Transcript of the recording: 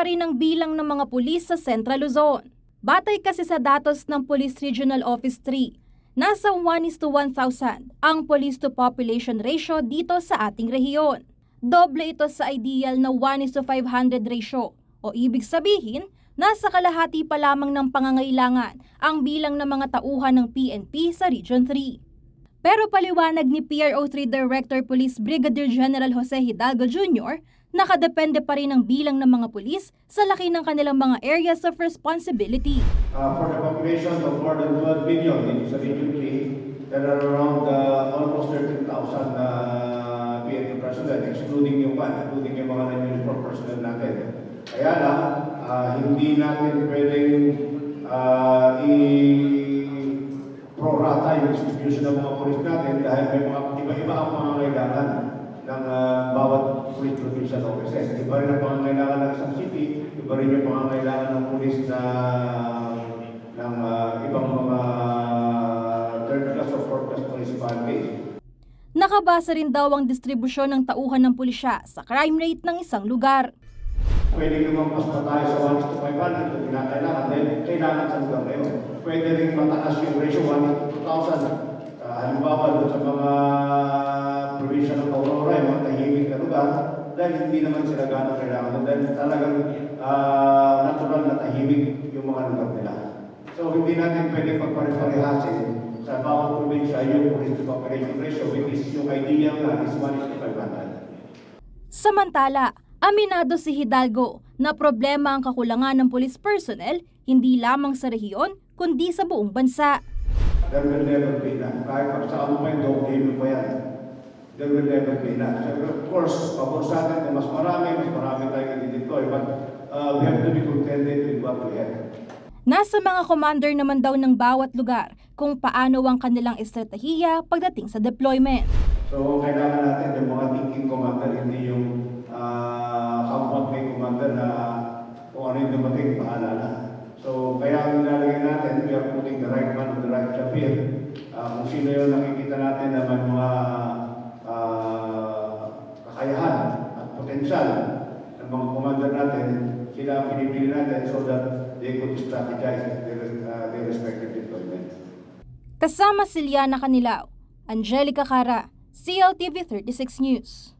pa rin ang bilang ng mga pulis sa Central Luzon. Batay kasi sa datos ng Police Regional Office 3, nasa 1 is to 1,000 ang police to population ratio dito sa ating rehiyon. Doble ito sa ideal na 1 is to 500 ratio o ibig sabihin, nasa kalahati pa lamang ng pangangailangan ang bilang ng mga tauhan ng PNP sa Region 3. Pero paliwanag ni PRO3 Director Police Brigadier General Jose Hidalgo Jr., nakadepende pa rin ang bilang ng mga pulis sa laki ng kanilang mga areas of responsibility. Uh, for the population of more than 12 million sa Region 3, there are around uh, almost 13,000 uh, PNP personnel, excluding yung one, including yung mga non-uniform personnel natin. Kaya lang, uh, hindi natin pwedeng uh, i-prorata yung distribution ng mga polis natin dahil may mga iba-iba ang mga kailangan ng uh, bawat police provincial offices. Iba rin ang pangangailangan ng isang city, iba rin yung pangangailangan ng police na ng uh, ibang mga third class or fourth class municipalities. Nakabasa rin daw ang distribusyon ng tauhan ng pulisya sa crime rate ng isang lugar. Pwede lumampas pa tayo sa 1 to 500 kung kinakailangan dahil kailangan sa lugar na yun. Pwede rin mataas yung ratio 1 to 2,000. Uh, halimbawa doon sa mga probinsya ng Aurora, yung mga na lugar, dahil hindi naman sila gano'ng kailangan. Dahil talagang ah, natural na tahimik yung mga lugar nila. So hindi natin pwede pagpare-parehasin sa bawat probinsya yung police to population ratio, which is yung ideal na is 1 to 500. Samantala, aminado si Hidalgo na problema ang kakulangan ng police personnel hindi lamang sa rehiyon kundi sa buong bansa. There will never be enough. Kahit magsama pa yung game pa yan. There will never be enough. So, of course, pabor sa atin mas marami, mas marami tayong i-deploy. But uh, we have to be contented with what we have. Nasa mga commander naman daw ng bawat lugar kung paano ang kanilang estratehiya pagdating sa deployment. So, kailangan natin yung mga thinking commander, hindi yung uh, may commander na kung ano yung dumating, bahala na. So, kaya ang nilalagay natin, we are putting the right man on the right job. Uh, kung sino yung nakikita natin na may mga uh, kakayahan at potensyal ng mga commander natin, sila ang pinipili natin so that they could strategize their, uh, their respective deployment. Kasama si Liana Canilao, Angelica Cara, CLTV 36 News.